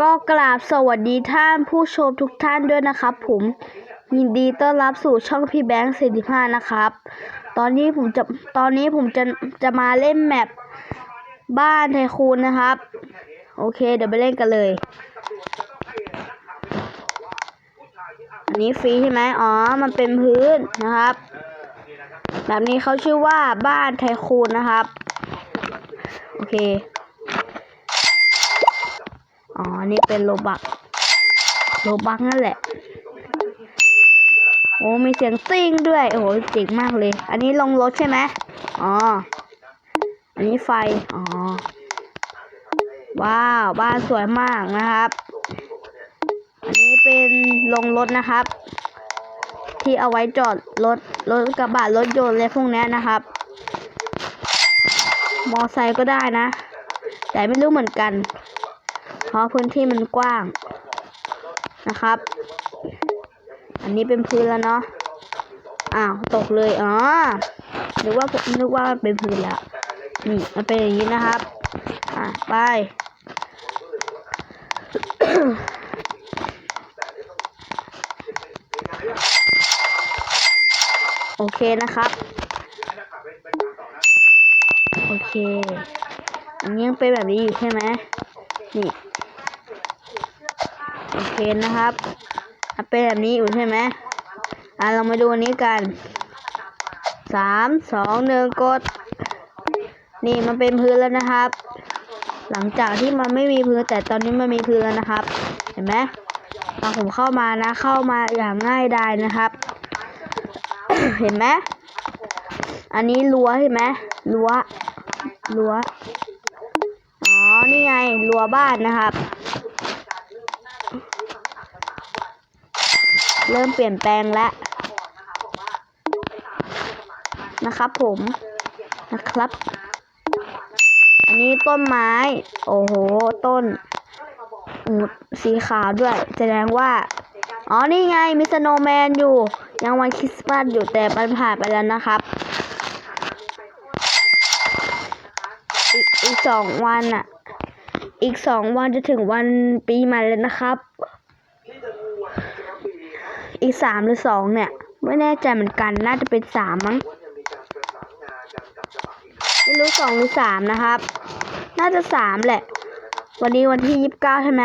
ก็กราบสวัสดีท่านผู้ชมทุกท่านด้วยนะครับ ผมยินดีต้อนรับสู่ช่องพี่แบงค์สี่สิบห้านะครับ ตอนนี้ผมจะตอนนี้ผมจะจะมาเล่นแมปบ้านไทคูนนะครับ โอเค เดี๋ยวไปเล่นกันเลย อันนี้ฟรีใช่ไหมอ๋อ มันเป็นพื้นนะครับ แบบนี้เขาชื่อว่าบ้านไทคูนนะครับ โอเค อ๋อ นี่เป็นโลบัก โลบักนั่นแหละ โอ้ มีเสียงซิ่งด้วย โอ้โหเจ๋งมากเลย อันนี้ลงรถใช่ไหมอ๋อ อันนี้ไฟ อ๋อ ว้าว บ้านสวยมากนะครับ อันนี้เป็นลงรถนะครับ ที่เอาไว้จอดรถ รถกระบะ รถยนต์อะไรพวกนี้นะครับ มอไซค์ก็ได้นะ แต่ไม่รู้เหมือนกัน เพราะพื้นที่มันกว้างนะครับ อันนี้เป็นพื้นแล้วเนาะ อ้าวตกเลยอ๋อนึกว่าผมนึกว่ามันเป็นพื้นแล้ว นี่มันเป็นอย่างนี้นะครับ อะไป โอเคนะครับ โอเค อันนี้ยังเป็นแบบนี้อยู่ใช่ไหมนี่ คนะครับอะเป็นแบบนี้อยู่ใช่ไหมอะเรามาดูอันนี้กันสามสองหนึ่งกด นี่มันเป็นพื้นแล้วนะครับ หลังจากที่มันไม่มีพื้นแต่ตอนนี้มันมีพื้นแล้วนะครับ เห็นไหมตอนผมเข้ามานะ เข้ามาอย่างง่ายดายนะครับ เห็นไหมอันนี้รั้วเห็นไหมรั้วรั้วอ๋อนี่ไงรั้วบ้านนะครับ เริ่มเปลี่ยนแปลงแล้วนะครับผมนะครับ อันนี้ต้นไม้ โอ้โห ต้นสีขาวด้วย แสดงว่า อ๋อ นี่ไง มีสโนแมนอยู่ ยังวันคริสต์มาสอยู่แต่มันผ่านไปแล้วนะครับอีกอีกสองวันอะอีกสองวันจะถึงวันปีใหม่แล้วนะครับ อีกสามหรือสองเนี่ย ไม่แน่ใจเหมือนกัน น่าจะเป็นสามมั้ง ไม่รู้สองหรือสามนะครับ น่าจะสามแหละ วันนี้วันที่ยี่สิบเก้าใช่ไหม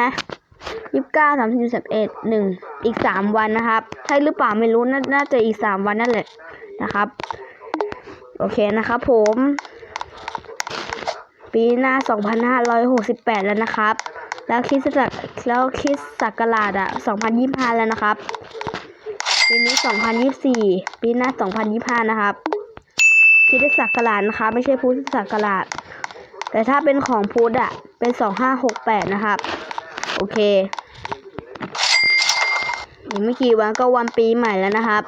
ยี่สิบเก้าสามสิบสิบเอ็ดหนึ่งอีกสามวันนะครับ ใช่หรือเปล่าไม่รู้นาน่าจะอีกสามวันนั่นแหละนะครับ โอเคนะครับผม ปีหน้า2568แล้วนะครับแล้วคริดสักแล้วคริดศักราชอะ 2025 แล้วนะครับ ปีนี้ 2024 ปีหน้า 2025 นะครับคิดศักราชนะคะ ไม่ใช่พุทธศักราช แต่ถ้าเป็นของพุทธอะเป็น 2568 นะครับ โอเคอีกไม่กี่วันก็วันปีใหม่แล้วนะครับ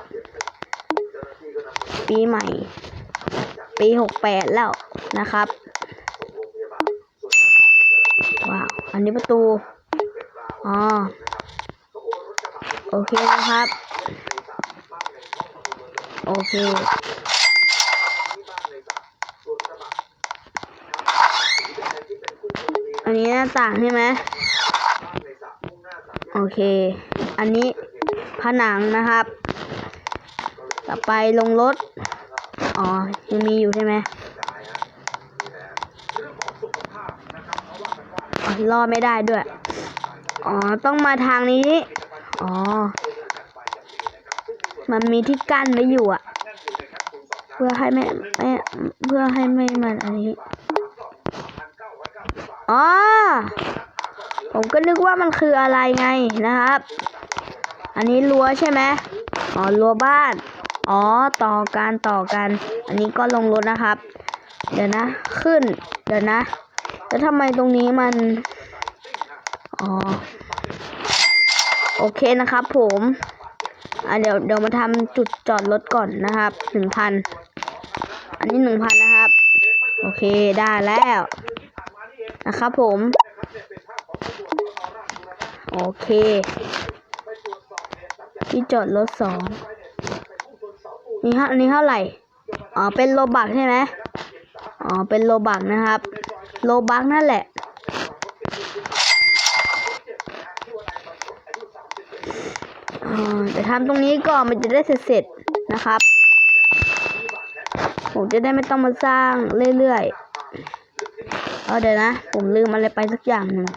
ปีใหม่ ปี 68 แล้วนะครับว้าวอันนี้ประตู อ๋อ โอเคนะครับ โอเคอันนี้หน้าต่างใช่ไหมโอเค อันนี้ผนังนะครับ ต่อไปลงรถ อ๋อ ยังมีอยู่ใช่ไหมอ๋อรอดไม่ได้ด้วย อ๋อ ต้องมาทางนี้ อ๋อ มันมีที่กั้นไว้อยู่อะเพื่อให้ไม่ไม่เพื่อให้ไม่มันอันนี้อ๋อผมก็นึกว่ามันคืออะไรไงนะครับ อันนี้รั้วใช่ไหมอ๋อรั้วบ้าน อ๋อต่อกันต่อกัน อันนี้ก็ลงรถนะครับ เดี๋ยวนะ ขึ้น เดี๋ยวนะ แล้วทำไมตรงนี้มัน อ๋อ โอเคนะครับผม อะเดี๋ยวเดี๋ยวมาทำจุดจอดรถก่อนนะครับหนึ่งพันอันนี้หนึ่งพันนะครับ โอเคได้แล้วนะครับผมโอเค ที่จอดรถสองนี่ฮะนนี้เท่าไหร่อ๋อเป็นโลบักใช่ไหมอ๋อเป็นโลบักนะครับ โลบักนั่นแหละ อจะทำตรงนี้ก่อนมันจะได้เสร็จๆนะครับ ผมจะได้ไม่ต้องมาสร้างเรื่อยๆ เอาเดี๋ยวนะ ผมลืมอะไรไปสักอย่างหนึ่ง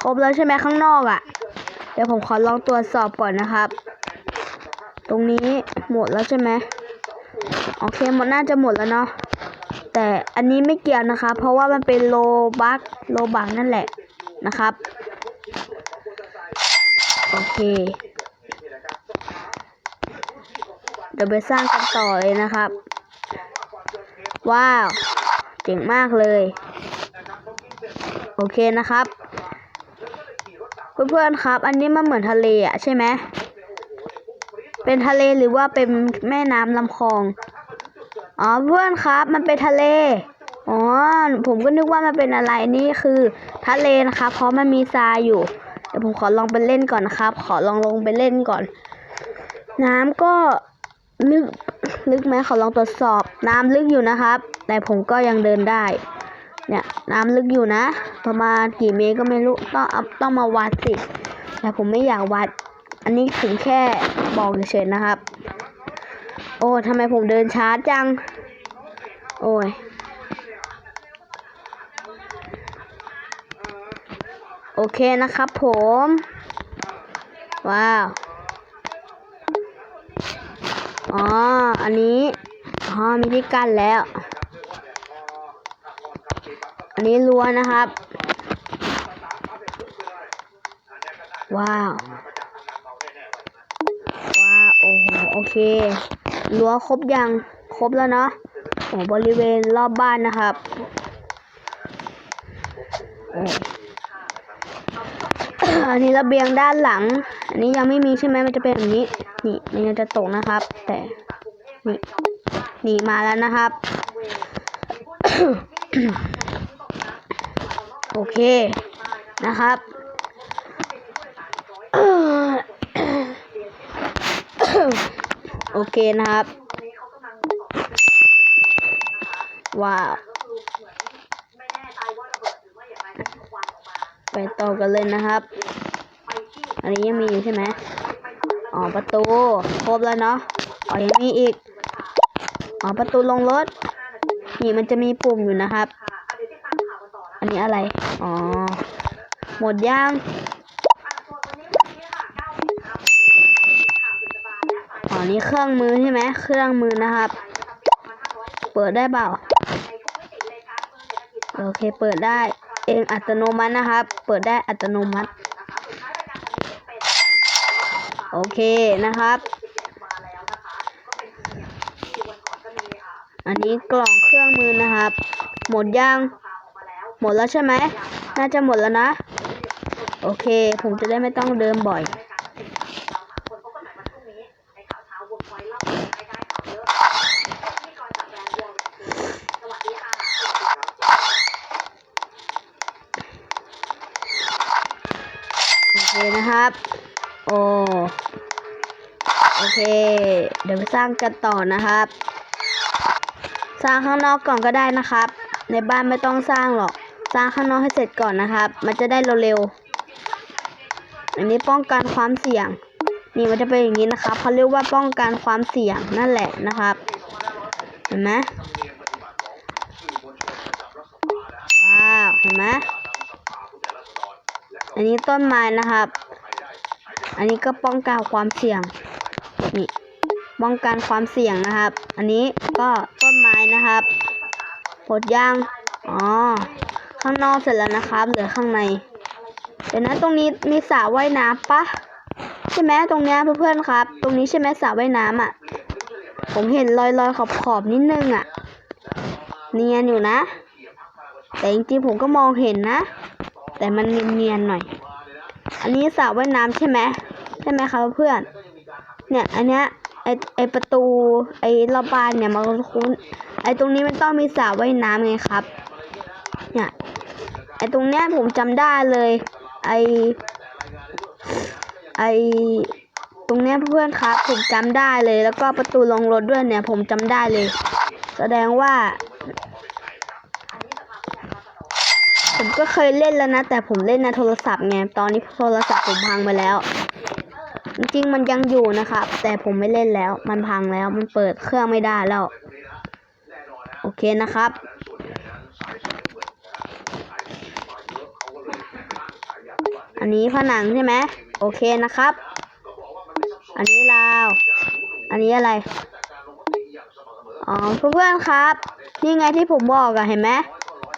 ครบแล้วใช่ไหมข้างนอกอะ่ะ เดี๋ยวผมขอลองตรวจสอบก่อนนะครับ ตรงนี้หมดแล้วใช่ไหมโอเคหมดน่าจะหมดแล้วเนาะแต่อันนี้ไม่เกี่ยวนะคะ เพราะว่ามันเป็นโลบักโลบักนั่นแหละนะครับ โอเค เดี๋ยวไปสร้างกันต่อเลยนะครับ ว้าว เจ๋งมากเลย โอเคนะครับ เพื่อนๆครับ อันนี้มันเหมือนทะเลอะใช่ไหมเป็นทะเลหรือว่าเป็นแม่น้ำลำคลอง อ๋อเพื่อนครับ มันเป็นทะเล อ๋อ ผมก็นึกว่ามันเป็นอะไรนี่คือ ทะเลนะครับ เพราะมันมีทรายอยู่ ดี๋ยวผมขอลองไปเล่นก่อนนะครับ ขอลองลงไปเล่นก่อน น้ำก็ลึกลึกไหมขอลองตรวจสอบ น้ำลึกอยู่นะครับ แต่ผมก็ยังเดินได้ เนี่ยน้ำลึกอยู่นะ ประมาณกี่เมตรก็ไม่รู้ต้องต้องมาวัดสิแต่ผมไม่อยากวัด อันนี้ถึงแค่บอกเฉยๆนะครับ โอ้ทำไมผมเดินช้าจัง โอ้ย โอเคนะครับผม ว้าว อ๋อ อันนี้ อ๋อ มีที่กั้นแล้ว อันนี้รั้วนะครับ ว้าว ว้าว โอ้โห โอเค รั้วครบยัง ครบแล้วเนาะโอ้บริเวณรอบบ้านนะครับโอ้ อันนี้ระเบียงด้านหลัง อันนี้ยังไม่มีใช่ไหมมันจะเป็นแบบนี้ นี่มันยังจะตกนะครับ แต่นี่นี่มาแล้วนะครับ โอเคนะครับโอเคนะครับ ว้าว ไปต่อกันเลยนะครับ อันนี้ยังมีอยู่ใช่ไหมอ๋อประตูครบแล้วเนาะอ๋อยังมีอีกอ๋อประตูลงรถ นี่มันจะมีปุ่มอยู่นะครับ อันนี้อะไร อ๋อ หมดย่างอ๋อนี่เครื่องมือใช่ไหมเครื่องมือนะครับ เปิดได้เปล่าโอเค เปิดได้ เองอัตโนมัตินะครับ เปิดได้อัตโนมัติ โอเคนะครับ อันนี้กล่องเครื่องมือนะครับ หมดยัง หมดแล้วใช่ไหม น่าจะหมดแล้วนะ โอเค ผมจะได้ไม่ต้องเดินบ่อย โอเคนะครับ โอโอเค เดี๋ยวไปสร้างกันต่อนะครับ สร้างข้างนอกก่อนก็ได้นะครับ ในบ้านไม่ต้องสร้างหรอก สร้างข้างนอกให้เสร็จก่อนนะครับ มันจะได้เร็วๆอันนี้ป้องกันความเสี่ยง นี่มันจะเป็นอย่างนี้นะครับเขาเรียกว่าป้องกันความเสี่ยงนั่นแหละนะครับ เห็นไหมว้าว เห็นไหมอันนี้ต้นไม้นะครับ อันนี้ก็ป้องกันความเสี่ยง นี่ป้องกันความเสี่ยงนะครับ อันนี้ก็ต้นไม้นะครับหมดย่าง อ๋อ ข้างนอกเสร็จแล้วนะครับ เหลือข้างใน เดี๋ยวนะตรงนี้มีสระว่ายน้ำปะใช่ไหมตรงเนี้ยเพื่อนๆครับ ตรงนี้ใช่ไหมสระว่ายน้ำอะ ผมเห็นรอยรอยขอบขอบๆนิดนึงอะ เนียนอยู่นะ แต่จริงๆผมก็มองเห็นนะ แต่มันเนียนๆหน่อย อันนี้สระว่ายน้ำใช่ไหมใช่ไหมครับเพื่อน เนี่ย อันเนี้ยไอไอประตูไอรอบานเนี่ยมันคุ้นไอตรงนี้มันต้องมีสระว่ายน้ำไงครับ เนี่ยไอตรงเนี้ยผมจำได้เลย ไอไอตรงเนี้ยเพื่อนครับ ผมจำได้เลย แล้วก็ประตูลงรถด้วยเนี่ย ผมจำได้เลย แสดงว่า ผมก็เคยเล่นแล้วนะ แต่ผมเล่นในโทรศัพท์ไงตอนนี้โทรศัพท์ผมพังไปแล้ว จริงๆมันยังอยู่นะครับ แต่ผมไม่เล่นแล้ว มันพังแล้วมันเปิดเครื่องไม่ได้แล้ว โอเคนะครับอันนี้ผนังใช่ไหมโอเคนะครับ อันนี้ราว อันนี้อะไร อ๋อเพื่อนๆครับ นี่ไงที่ผมบอกอะเห็นไหม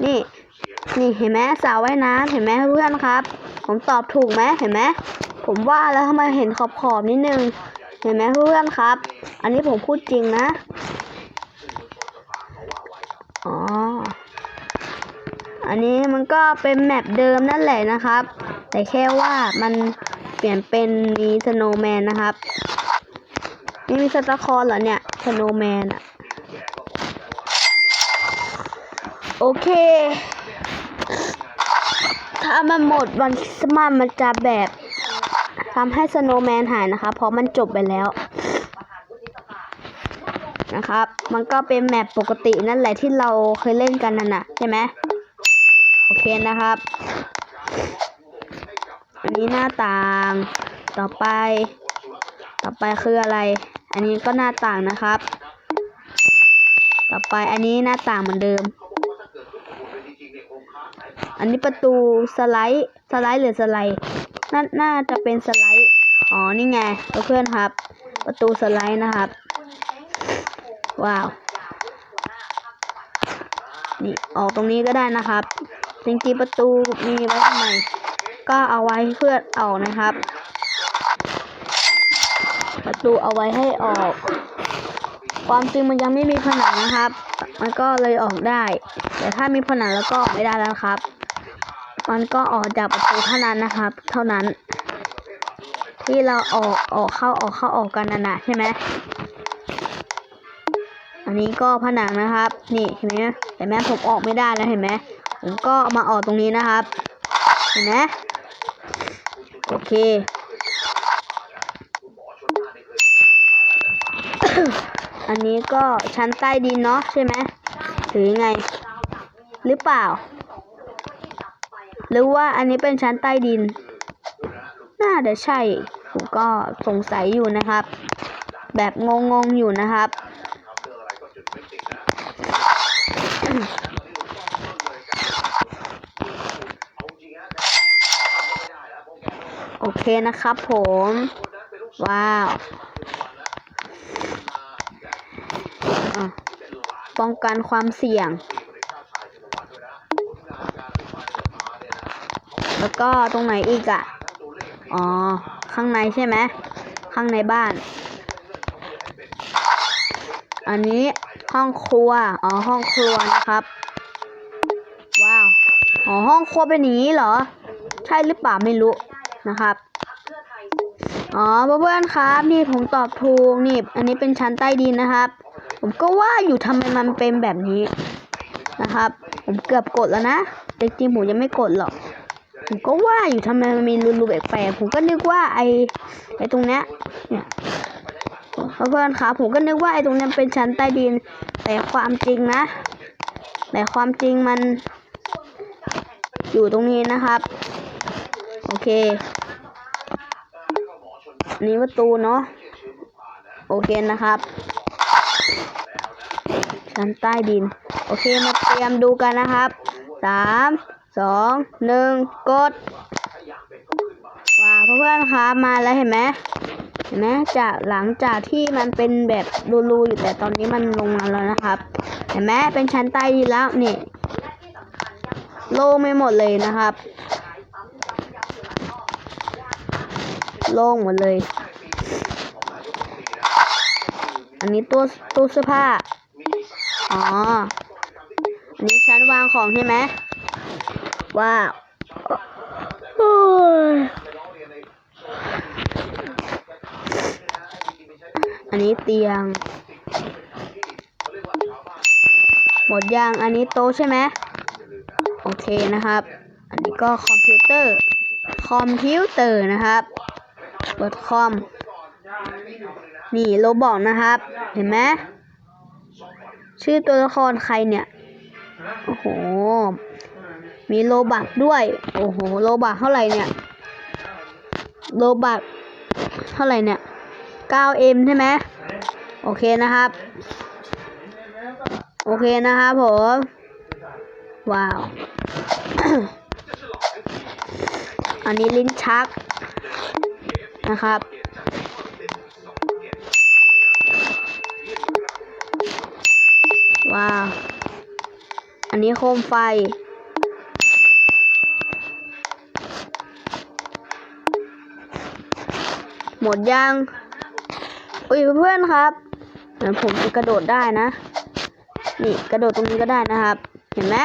นี่ นี่เห็นไหมสระว่ายน้ำเห็นไหมเพื่อนครับ ผมตอบถูกไหมเห็นไหมผมว่าแล้วทำไมเห็นขอบขอบๆนิดนึง เห็นไหมเพื่อนครับ อันนี้ผมพูดจริงนะ อ๋อ อันนี้มันก็เป็นแมปเดิมนั่นแหละนะครับ แต่แค่ว่ามันเปลี่ยนเป็นมีสโนว์แมนนะครับนี่มีสตาร์คอนเหรอเนี่ยสโนว์แมนอะโอเค ถ้ามันหมดวันคริสต์มาสมันจะแบบทำให้สโนว์แมนหายนะคะ เพราะมันจบไปแล้ว นะครับ มันก็เป็นแมปปกตินั่นแหละที่เราเคยเล่นกันนั่นน่ะใช่ไหมโอเคนะครับ อันนี้หน้าต่าง ต่อไป ต่อไปคืออะไร อันนี้ก็หน้าต่างนะครับ ต่อไปอันนี้หน้าต่างเหมือนเดิม อันนี้ประตูสไลด์สไลด์หรือสไลด์น่าน่าจะเป็นสไลด์อ๋อนี่ไงเพื่อนครับ ประตูสไลด์นะครับ ว้าว นี่ออกตรงนี้ก็ได้นะครับจริงๆประตูมีไว้ทำไมก็เอาไว้เพื่อออกนะครับ ประตูเอาไว้ให้ออก ความจริงมันยังไม่มีผนังนะครับ มันก็เลยออกได้ แต่ถ้ามีผนังแล้วก็ออกไม่ได้แล้วครับ มันก็ออกจากประตูเท่านั้นนะครับ เท่านั้น ที่เราออกออกเข้าออกเข้าออกกันนั่นนะใช่ไหมอันนี้ก็ผนังนะครับ นี่เห็นไหมเห็นไหมผมออกไม่ได้แล้วเห็นไหมผมก็มาออกตรงนี้นะครับ เห็นไหมโอเคอันนี้ก็ชั้นใต้ดินเนาะใช่ไหมหรือยังไง หรือเปล่า หรือว่าอันนี้เป็นชั้นใต้ดิน น่าจะใช่ ผมก็สงสัยอยู่นะครับ แบบงงๆอยู่นะครับ โอเคนะครับผม ว้าวป้องกันความเสี่ยง แล้วก็ตรงไหนอีกอะ่ะ อ๋อ ข้างในใช่ไหม ข้างในบ้าน อันนี้ห้องครัว อ๋อ ห้องครัวนะครับ ว้าว อ๋อ ห้องครัวเป็นอย่างนี้เหรอ ใช่หรือเปล่าไม่รู้นะครับ อ๋อ เพื่อนๆครับ นี่ผมตอบถูก นี่ อันนี้เป็นชั้นใต้ดินนะครับ ผมก็ว่าอยู่ทำไมมันเป็นแบบนี้นะครับ ผมเกือบกดแล้วนะจริงๆผมยังไม่กดหรอก ผมก็ว่าอยู่ทำไมมันมีรูๆแปลกๆผมก็นึกว่าไอไอตรงเนี้ยเนี่ยเพื่อนๆครับผมก็นึกว่าไอตรงเนี้ยเป็นชั้นใต้ดิน แต่ความจริงนะ แต่ความจริงมัน อยู่ตรงนี้นะครับ โอเคนนี้ประตูเนาะโอเคนะครับ ชั้นใต้ดิน โอเคมาเตรียมดูกันนะครับสาม สองหนึ่งกดว้าเพื่อนๆครับมาแล้วเห็นไหมเห็นไหมจากหลังจากที่มันเป็นแบบรูๆอยู่แต่ตอนนี้มันลงมาแล้วนะครับ เห็นไหมเป็นชั้นใต้ดินแล้วนี่โล่งไม่หมดเลยนะครับ โล่งหมดเลย อันนี้ตู้ตู้เสื้อผ้า อ๋อ อันนี้ชั้นวางของใช่ไหม ว้าอันนี้เตียง หมดยังอันนี้โต๊ะใช่ไหมโอเคนะครับ อันนี้ก็คอมพิวเตอร์ คอมพิวเตอร์นะครับ เปิดคอม นี่โรบอกนะครับ เห็นไหมชื่อตัวละครใครเนี่ย โอ้โห มีโลบักด้วย โอ้โห โลบักเท่าไหร่เนี่ย โลบักเท่าไหร่เนี่ย 9M ใช่ไหมโอเคนะครับ โอเคนะครับผม ว้าว อันนี้ลิ้นชักนะครับว้าว อันนี้โคมไฟ ห มดยังอุ้ยเพื่อนครับเดี๋ยวผมจะกระโดดได้นะ นี่กระโดดตรงนี้ก็ได้นะครับ เห็นไหม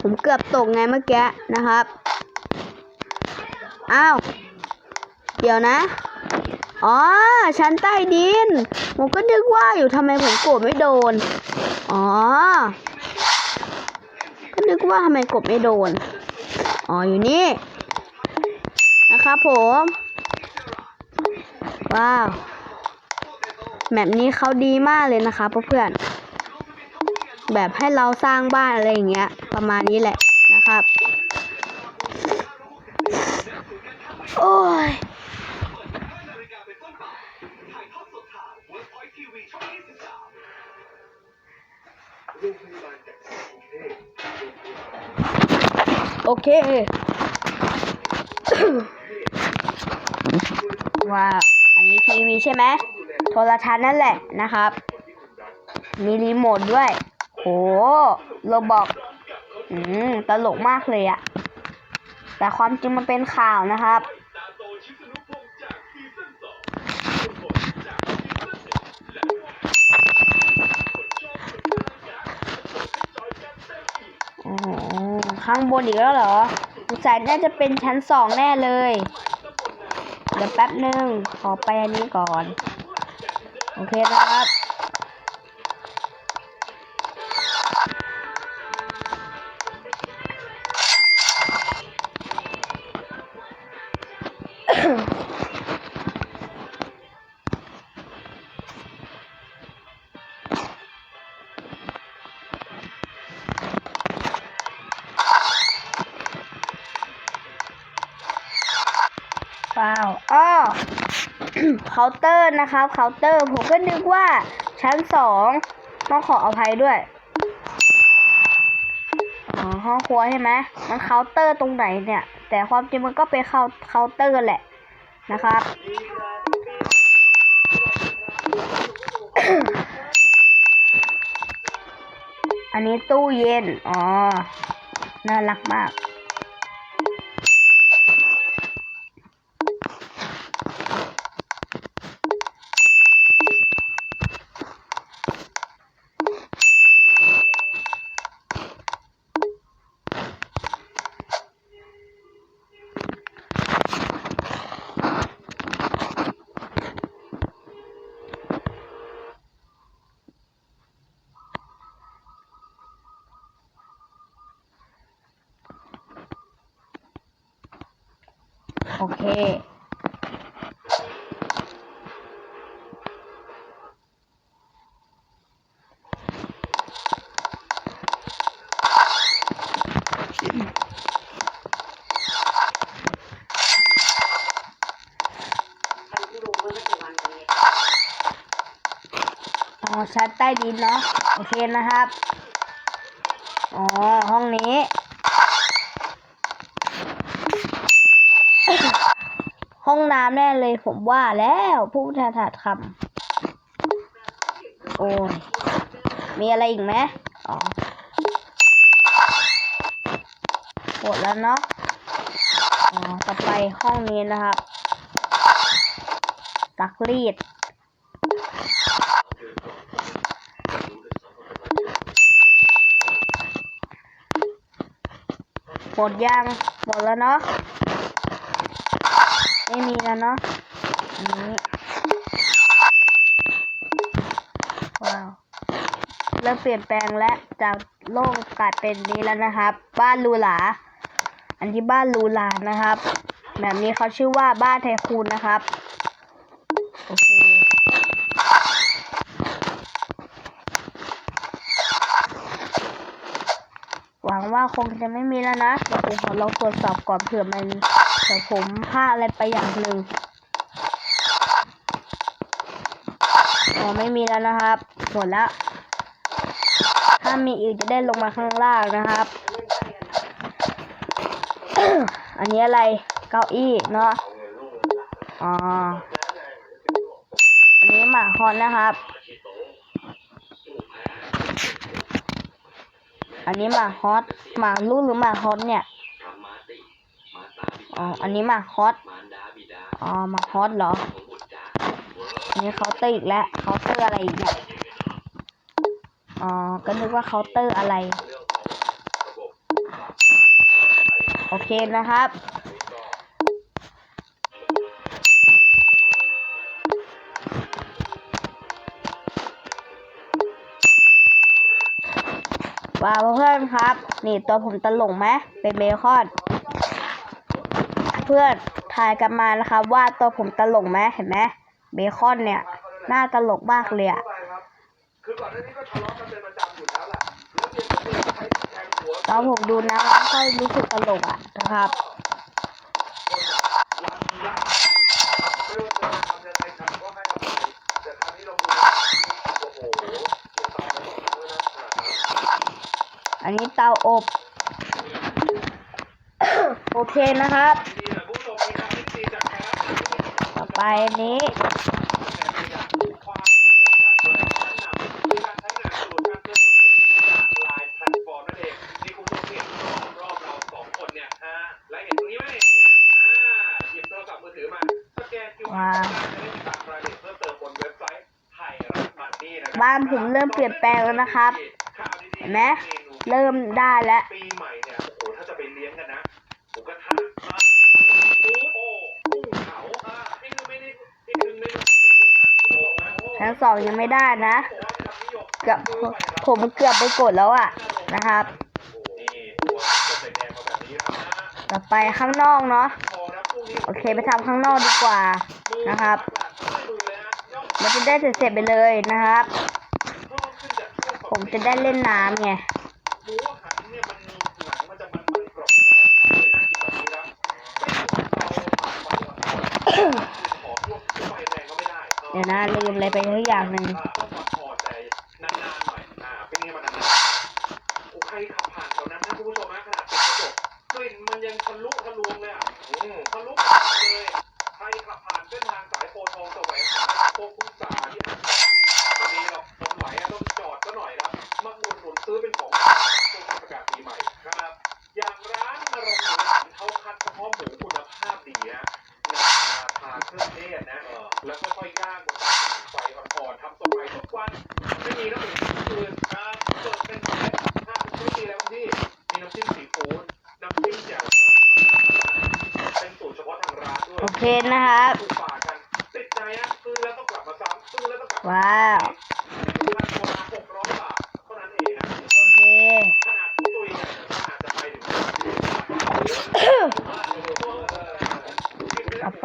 ผมเกือบตกไงเมื่อกี้นะครับ อ้าว เดี๋ยวนะ อ๋อ ชั้นใต้ดิน ผมก็นึกว่าอยู่ทำไมผมกดไม่โดน อ๋อ ก็นึกว่าทำไมกดไม่โดน อ๋อ อยู่นี่ นะครับผม ว้าวแมปนี้เขาดีมากเลยนะคะเพื่อนๆแบบให้เราสร้างบ้านอะไรอย่างเงี้ย ประมาณนี้แหละนะครับ โอ้ยโอเค ว้าว อันนี้ทีวีใช่ไหมโทรทัศน์นั่นแหละนะครับ มีรีโมทด้วย โหโรบอกอืมตลกมากเลยอะแต่ความจริงมันเป็นข่าวนะครับโอ้ข้างบนอีกแล้วเหรอสงสัยน่าจะเป็นชั้นสองแน่เลย เดี๋ยวแป๊บหนึ่งขอไปอันนี้ก่อน โอเคนะครับ เคาน์เตอร์นะครับเคาน์เตอร์ ผมก็นึกว่าชั้นสองต้องขออภัยด้วยห้องครัวใช่ไหมมันเคาน์เตอร์ตรงไหนเนี่ย แต่ความจริงมันก็เป็นเคาเคาน์เตอร์แหละนะครับ อันนี้ตู้เย็น อ๋อ น่ารักมาก โอเค อ๋อ ชั้นใต้ดินเนาะโอเคนะครับ อ๋อ ห้องนี้ ห้องน้ำแน่เลยผมว่าแล้วผู้ทาถาคำโอ้ย มีอะไรอีกไหมอ๋อหมดแล้วเนาะอ๋อต่อไปห้องนี้นะครับซักรีด หมดยังหมดแล้วเนาะไม่มีแล้วเนาะนี้ว้าวเริ่มเปลี่ยนแปลงและจากโล่งกลายเป็นนี้แล้วนะครับ บ้านลูหลา อันที่บ้านลูหลานะครับ แบบนี้เขาชื่อว่าบ้านไทคูนนะครับ โอเค หวังว่า ว่า คงจะไม่มีแล้วนะเดี๋ยวผมขอลองตรวจสอบก่อนเผื่อมันเผื่ผมพลาดอะไรไปอย่างหนึ่งอ๋อไม่มีแล้วนะครับหมดแล้วถ้ามีอีกจะได้ลงมาข้างล่างนะครับ อันนี้อะไรเก้าอี้เนาะอ๋ออันนี้หมาฮอนนะครับ อันนี้หมาฮอตหมาลูกหรือหมาฮอตเนี่ยอ๋ออันนี้หมาฮอตอ๋อหมาฮอตเหรออันนี้เคาน์เตอร์อีกแล้วเคาน์เตอร์อะไรอีกเนี่ยอ๋อก็นึกว่าเคาน์เตอร์อะไร โอเคนะครับ อนครับ นี่ตัวผมตลกไหมเป็นเบคอน เพื่อนถ่ายกันมานะครับ ว่าตัวผมตลกไหมเห็นไหมเบคอนเนี่ยน่าตลกมากเลยอะแล้วแหละแล้วเพียงแต่เพื่อนใช้แทงหัวตอนผมดูนะไม่ค่อยรู้สึกตลกอะนะครับ รันรันไม่รู้จะทำยังไงครับก็ให้อภัยแต่คราวนี้เราดูโอ้โหตายแล้วด้วยนะ อันนี้เตาอบ โอเคนะครับดีนะผู้ชมมีความคิดดีจากแท้ต่อไปอันนี้ความจากแบรนด์ชั้นนำมีการใช้งานสรุปการเพื่อธุรกิจจากไลน์แพลตฟอร์มนั่นเองนี่คุณผู้ชมเห็นรอบเราสองคนเนี่ยฮะและเห็นตรงนี้ไหมเนี่ยอ่าหยิบโทรศัพท์มือถือมาสแกน QR ว้าวจะได้ติดตามรายละเอียดเพิ่มเติมบนเว็บไซต์ไทยรัฐมันนี่นะครับ้านผมเริ่มเปลี่ยนแปลงแล้วนะครับ เห็นไหม เริ่มได้แล้วปีใหม่เนี่ยโอ้โหถ้าจะไปเลี้ยงกันนะหมูกระทะมาปูโอ้กุ้งเผาอ่านี่คือไม่ได้นี่คือไม่ได้หมูหันคุณผู้ชมนะโอ้ทั้งสองยังไม่ได้นะบอกว่าเป็นคำนิยมเกือบผมเกือบไปกดแล้วอะนะครับนี่ตัวต้นแดงมาแบบนี้ครับนะต่อไปข้างนอกเนาะพอนะพรุ่งนี้โอเคไปทำข้างนอกดีกว่านะครับมือเลยนะย่อมมันจะได้เสร็จๆไปเลยนะครับเพิ่มขึ้นจากช่วงผมจะได้เล่นน้ำไง หมูหันเนี่ยมันหนังมันจะมันมันกรอบเลยน่ากินแบบนี้นะไม่ถูกเราหมักไว้ก่อนขอพวไฟแรงก็ไม่ได้เดี๋ยวนะลืมอะไรไปสักอย่างหนึ่ง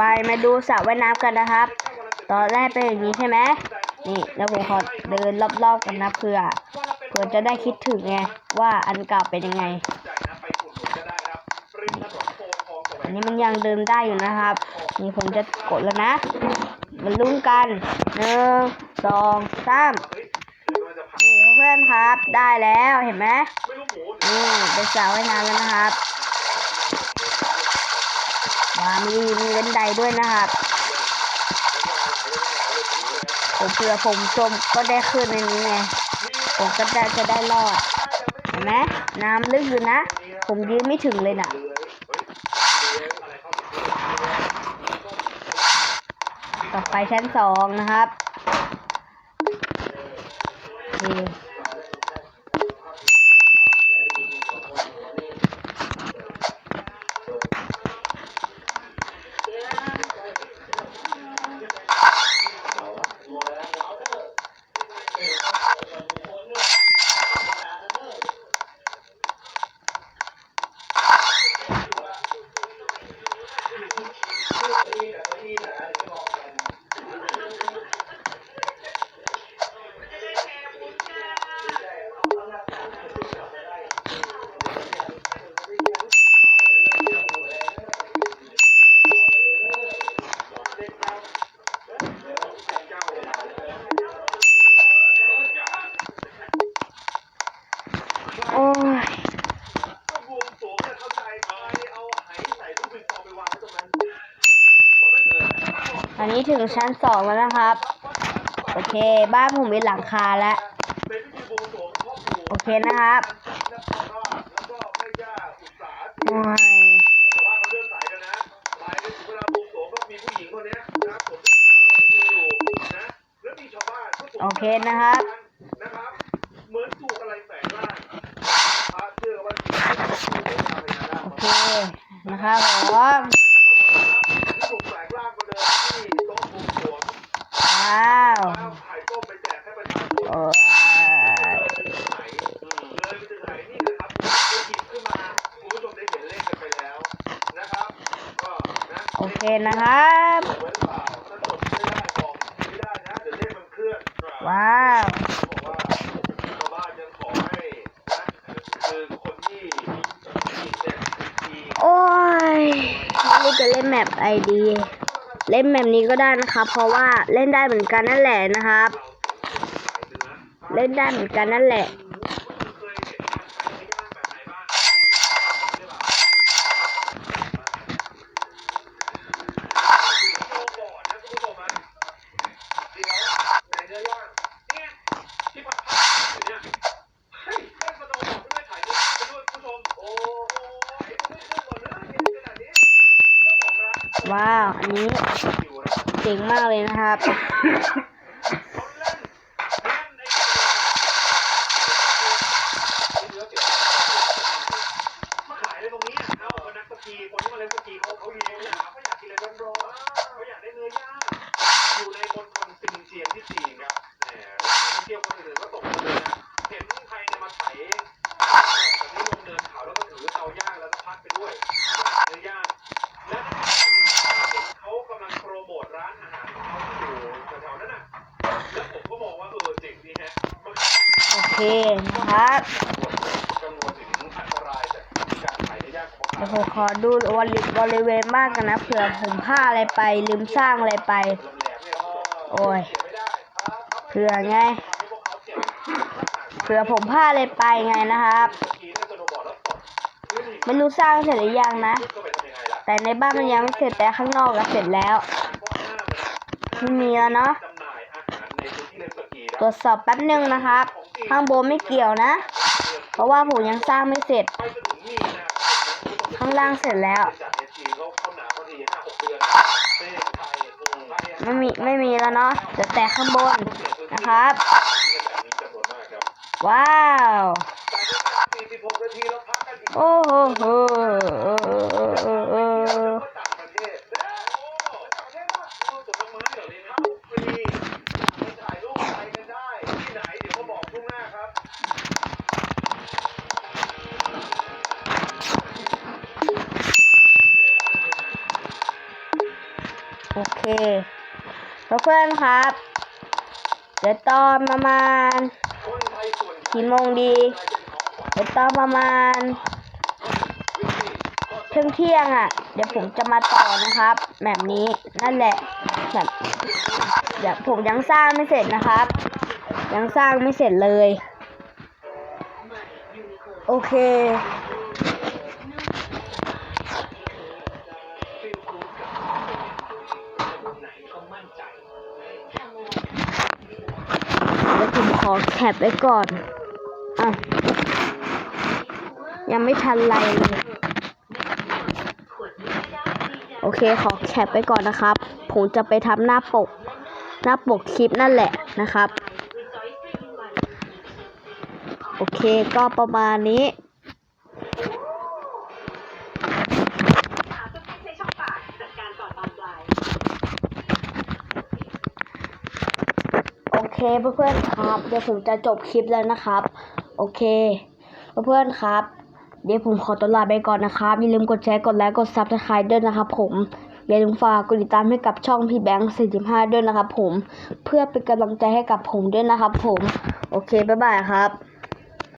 ไปมาดูสระว่ายน้ำกันนะครับ ตอนแรกเป็นอย่างนี้ใช่ไหมนี่แล้วผมขอเดินรอบๆกันนะเพื่อเพื่อจะได้คิดถึงไงว่าอันเก่าเป็นยังไง อันนี้มันยังเดินได้อยู่นะครับ นี่ผมจะกดแล้วนะ มันลุ้นกันหนึ่งสองสามนี่เพื่อนครับได้แล้วเห็นไหมนี่เป็นสระว่ายน้ำแล้วนะครับ ว้ามีมีเว้นใดด้วยนะครับผมเผื่อผมจมก็ได้ขึ้นในนี้ไงผมก็ได้จะได้รอดเห็นไหมน้ำลึกอยู่นะ ผมยืนไม่ถึงเลยน่ะต่อไปชั้นสองนะครับนี่ อันนี้ถึงชั้นสองแล้วนะครับ โอเค บ้านผมมีหลังคาแล้ว โอเคนะครับโอ้ยโอเคนะครับ จะเล่นแมปไอดีเล่นแมปนี้ก็ได้นะครับ เพราะว่าเล่นได้เหมือนกันนั่นแหละนะครับ เล่นได้เหมือนกันนั่นแหละ เคยเห็นการขายในย่างแบบไหนบ้างใช่ป่ะโยก่อนนะคุณผู้ชมนะเดี๋ยวไหนเนื้อย่างเนี่ยที่พักอยู่เนี่ยเฮ้ยเล่นสโนว์บอร์ดด้วยถ่ายรูปไปด้วยคุณผู้ชมโอ้โหไม่ขึ้นหมดเลยเห็นขนาดนี้เจ้าของร้าน ว้าว อันนี้ อยู่นะ เจ๋ง มานของเดี๋ยวผมขอดูบริบริเวณบ้านกันนะเผื่อผมพลาอะไรไปลืมสร้างอะไรไป โอ้ยเผื่อไงเผื่อผมพลาอะไรไปไงนะครับไม่รู้สร้างเสร็จหรือยังนะ แต่ในบ้านมันยังไม่เสร็จแต่ข้างนอกก็เสร็จแล้วไม่มีแล้วเนาะตรวจสอบแป๊บนึงนะครับ ข้างบนไม่เกี่ยวนะ เพราะว่าผมยังสร้างไม่เสร็จ ข้างล่างเสร็จแล้ว ไม่มีไม่มีแล้วเนาะเดี๋ยวแต่ข้างบนนะครับ ว้าว โอ้โหโหโอ้ โอเคเพื่อนครับ เดี๋ยวตอนประมาณกี่โมงดีเดี๋ยวตอนประมาณเที่ยงเที่ยงอะ เดี๋ยวผมจะมาต่อนะครับ แบบนี้นั่นแหละแบบเดี๋ยวผมยังสร้างไม่เสร็จนะครับ ยังสร้างไม่เสร็จเลย โอเค แคปไว้ก่อนอะยังไม่ทันไรเลยโอเคขอแคปไว้ก่อนนะครับ ผมจะไปทำหน้าปก หน้าปกคลิปนั่นแหละนะครับ โอเคก็ประมาณนี้ โอเค เพื่อนๆครับ เดี๋ยวผมจะจบคลิปแล้วนะครับ โอเค เพื่อนๆครับ เดี๋ยวผมขอตัวลาไปก่อนนะครับ อย่าลืมกดแชร์กดไลค์กดซับสไครต์ด้วยนะครับ ผมอย่าลืมฝากกดติดตามให้กับช่องพี่แบงค์45 ด้วยนะครับ ผมเพื่อเป็นกำลังใจให้กับผมด้วยนะครับ ผม โอเคบ๊ายบายครับ